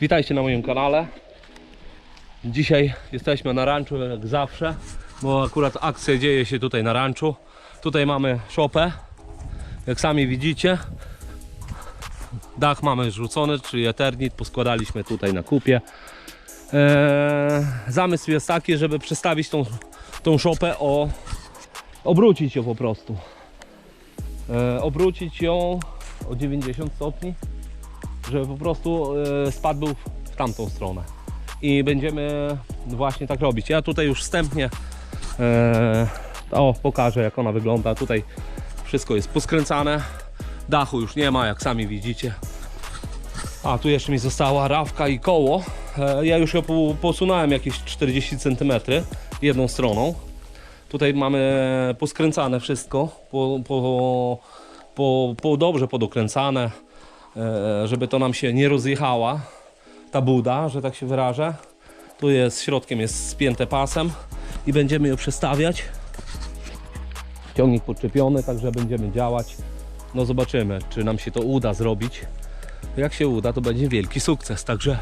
Witajcie na moim kanale. Dzisiaj jesteśmy na ranczu jak zawsze, bo akurat akcja dzieje się tutaj na ranczu. Tutaj mamy szopę, jak sami widzicie. Dach mamy rzucony, czyli Eternit, poskładaliśmy tutaj na kupie. Eee, zamysł jest taki, żeby przestawić tą, tą szopę o... obrócić ją po prostu. Eee, obrócić ją o 90 stopni żeby po prostu e, spad był w tamtą stronę. I będziemy właśnie tak robić. Ja tutaj już wstępnie e, o, pokażę jak ona wygląda. Tutaj wszystko jest poskręcane. Dachu już nie ma, jak sami widzicie. A tu jeszcze mi została rawka i koło. E, ja już ją po- posunąłem jakieś 40 cm jedną stroną. Tutaj mamy poskręcane wszystko, po, po, po, po dobrze podokręcane, żeby to nam się nie rozjechała ta buda, że tak się wyrażę. Tu jest środkiem jest spięte pasem i będziemy ją przestawiać. Ciągnik podczepiony, także będziemy działać. No zobaczymy, czy nam się to uda zrobić. Jak się uda, to będzie wielki sukces, także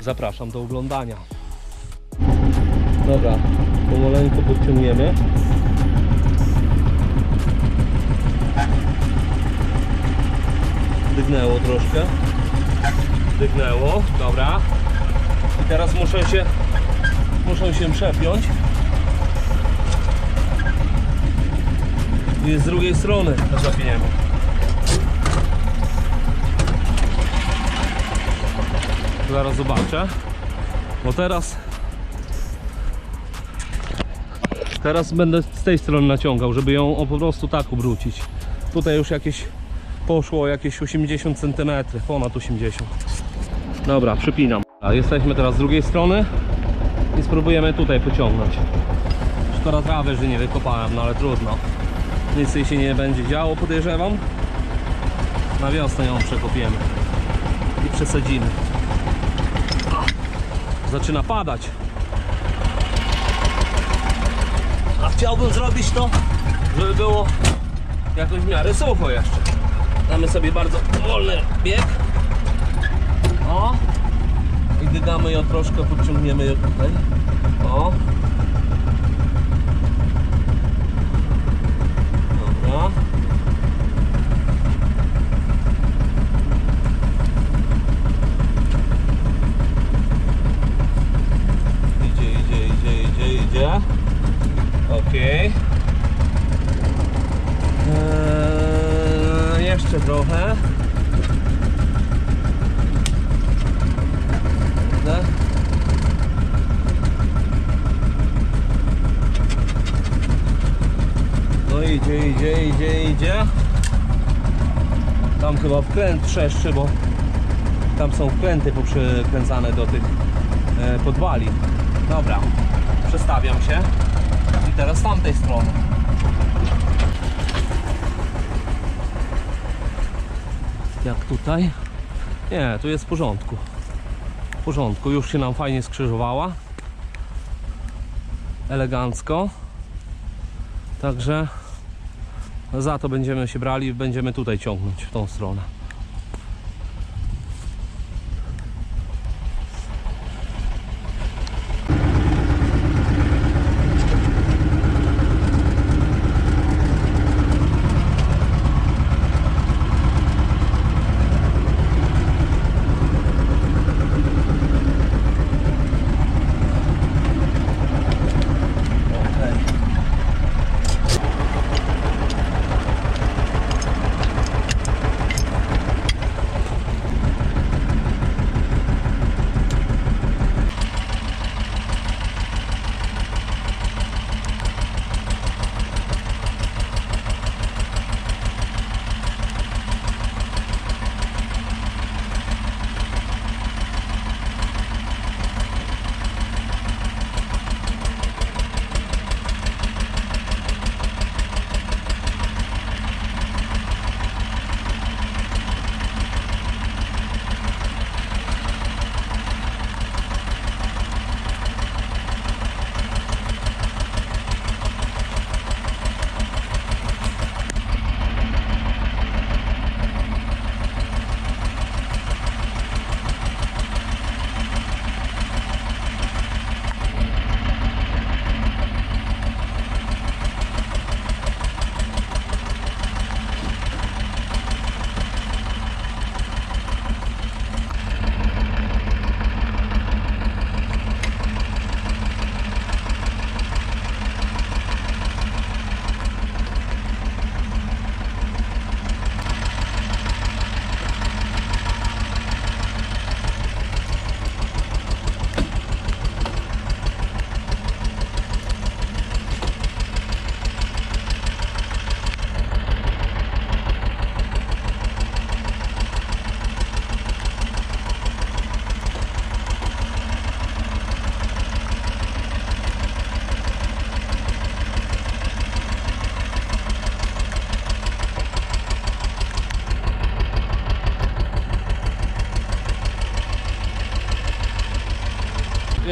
zapraszam do oglądania. Dobra, pomalenko podciągniemy. Dygnęło troszkę. Dygnęło, dobra. I teraz muszę się muszę się przepiąć. I z drugiej strony zapieniemy. Zaraz zobaczę. Bo teraz Teraz będę z tej strony naciągał, żeby ją po prostu tak obrócić. Tutaj już jakieś poszło jakieś 80 cm, ponad 80. Dobra, przypinam. Jesteśmy teraz z drugiej strony i spróbujemy tutaj pociągnąć. Szkoda trawy, że nie wykopałem, no ale trudno. Nic jej się nie będzie działo, podejrzewam. Na wiosnę ją przekopiemy i przesadzimy. Zaczyna padać. A chciałbym zrobić to, żeby było jakoś w miarę sucho jeszcze. Damy sobie bardzo wolny bieg. O. I dygamy ją troszkę, podciągniemy ją tutaj. O. Dobra. Idzie, idzie, idzie, idzie, idzie. Okej. Eee, jeszcze trochę. No idzie, idzie, idzie, idzie. Tam chyba wkręt trzeszczy, bo tam są wkręty poprzykręcane do tych e, podwali. Dobra, przestawiam się. I teraz z tamtej strony. Jak tutaj? Nie, tu jest w porządku. W porządku, już się nam fajnie skrzyżowała. Elegancko. Także za to będziemy się brali, będziemy tutaj ciągnąć w tą stronę.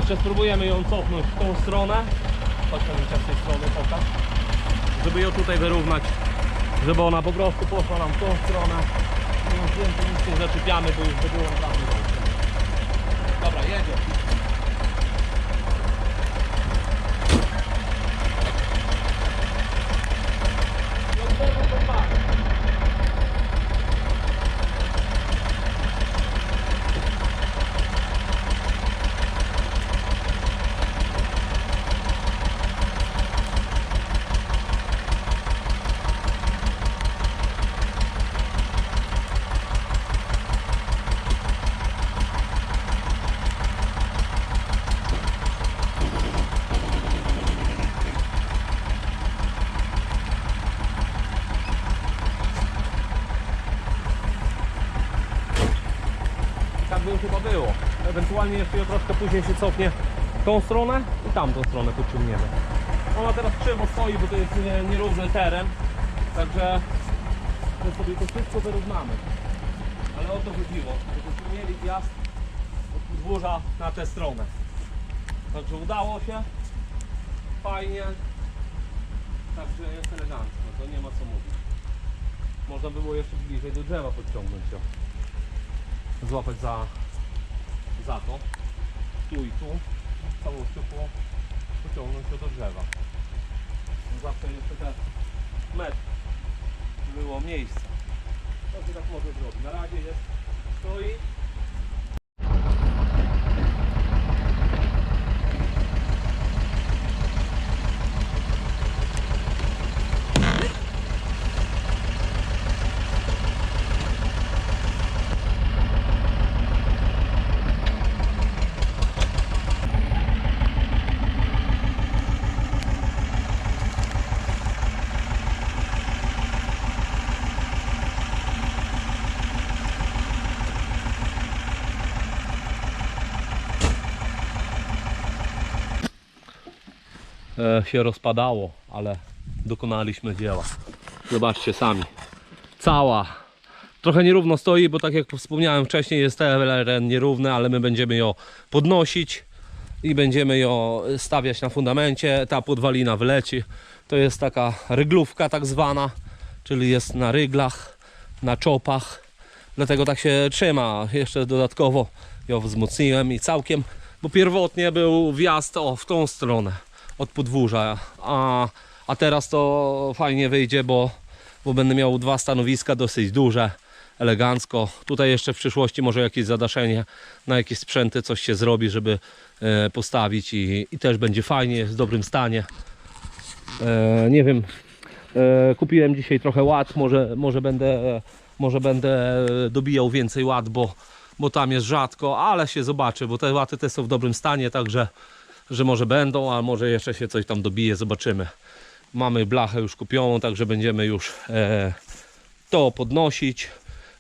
Jeszcze spróbujemy ją cofnąć w tą stronę. Chodźmy z tej strony pokaż. Żeby ją tutaj wyrównać. Żeby ona po prostu poszła nam w tą stronę. Nie więcej nic nie zaczepiamy, bo już by było naprawdę. Dobra, jedzie. By chyba było. Ewentualnie jeszcze troszkę później się cofnie tą stronę i tamtą stronę podciągniemy. Ona teraz krzywo stoi, bo to jest nie, nierówny teren. Także my sobie to wszystko wyrównamy. Ale o to chodziło, żebyśmy mieli wjazd od podwórza na tę stronę. Także udało się. Fajnie. Także jest elegancko, to nie ma co mówić. Można było jeszcze bliżej do drzewa podciągnąć ją złapać za, za to, tu i tu, całością po, pociągnąć to do drzewa. Zawsze jeszcze te metr było miejsce. To się tak może zrobić. Na razie jest, stoi. Się rozpadało, ale dokonaliśmy dzieła. Zobaczcie sami. Cała. Trochę nierówno stoi, bo tak jak wspomniałem wcześniej jest teren nierówny, ale my będziemy ją podnosić i będziemy ją stawiać na fundamencie. Ta podwalina wyleci. To jest taka ryglówka tak zwana, czyli jest na ryglach, na czopach. Dlatego tak się trzyma. Jeszcze dodatkowo ją wzmocniłem i całkiem, bo pierwotnie był wjazd o, w tą stronę od podwórza, a, a teraz to fajnie wyjdzie, bo, bo będę miał dwa stanowiska dosyć duże, elegancko. Tutaj jeszcze w przyszłości może jakieś zadaszenie na jakieś sprzęty, coś się zrobi, żeby e, postawić i, i też będzie fajnie, jest w dobrym stanie. E, nie wiem, e, kupiłem dzisiaj trochę ład, może, może będę, może będę dobijał więcej ład, bo, bo tam jest rzadko, ale się zobaczy, bo te łaty te są w dobrym stanie, także że może będą, a może jeszcze się coś tam dobije, zobaczymy. Mamy blachę już kupioną, także będziemy już e, to podnosić.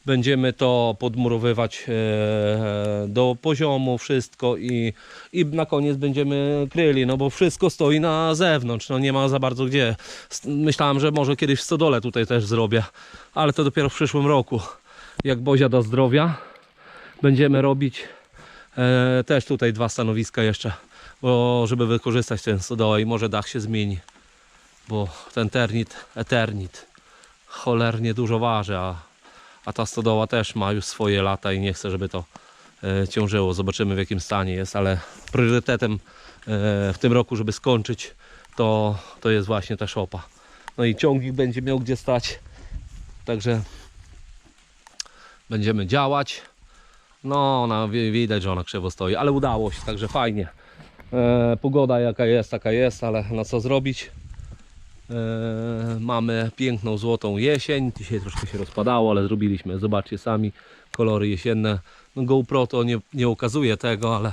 Będziemy to podmurowywać e, do poziomu, wszystko i, i na koniec będziemy kryli, no bo wszystko stoi na zewnątrz, no nie ma za bardzo gdzie. Myślałem, że może kiedyś w stodole tutaj też zrobię, ale to dopiero w przyszłym roku. Jak Bozia da zdrowia, będziemy robić też tutaj dwa stanowiska jeszcze, bo żeby wykorzystać ten stodołę i może dach się zmieni, bo ten ternit, eternit cholernie dużo waży, a, a ta stodoła też ma już swoje lata i nie chcę, żeby to e, ciążyło. Zobaczymy w jakim stanie jest, ale priorytetem e, w tym roku, żeby skończyć, to, to jest właśnie ta szopa. No i ciągnik będzie miał gdzie stać, także będziemy działać. No, ona, wi- widać, że ona krzywo stoi, ale udało się, także fajnie. E, pogoda jaka jest, taka jest, ale na co zrobić? E, mamy piękną złotą jesień. Dzisiaj troszkę się rozpadało, ale zrobiliśmy, zobaczcie sami, kolory jesienne. No GoPro to nie, nie ukazuje tego, ale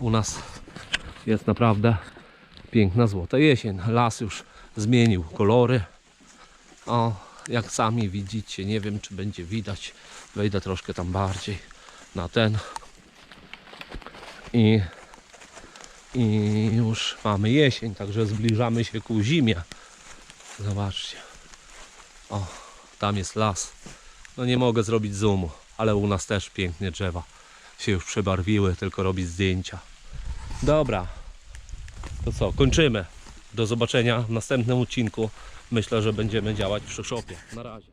u nas jest naprawdę piękna złota jesień. Las już zmienił kolory. O, jak sami widzicie, nie wiem czy będzie widać. Wejdę troszkę tam bardziej na ten. I, i już mamy jesień, także zbliżamy się ku zimie. Zobaczcie. O, tam jest las. No nie mogę zrobić zoomu, ale u nas też pięknie drzewa się już przebarwiły, tylko robić zdjęcia. Dobra. To co, kończymy. Do zobaczenia w następnym odcinku. Myślę, że będziemy działać przy szopie. Na razie.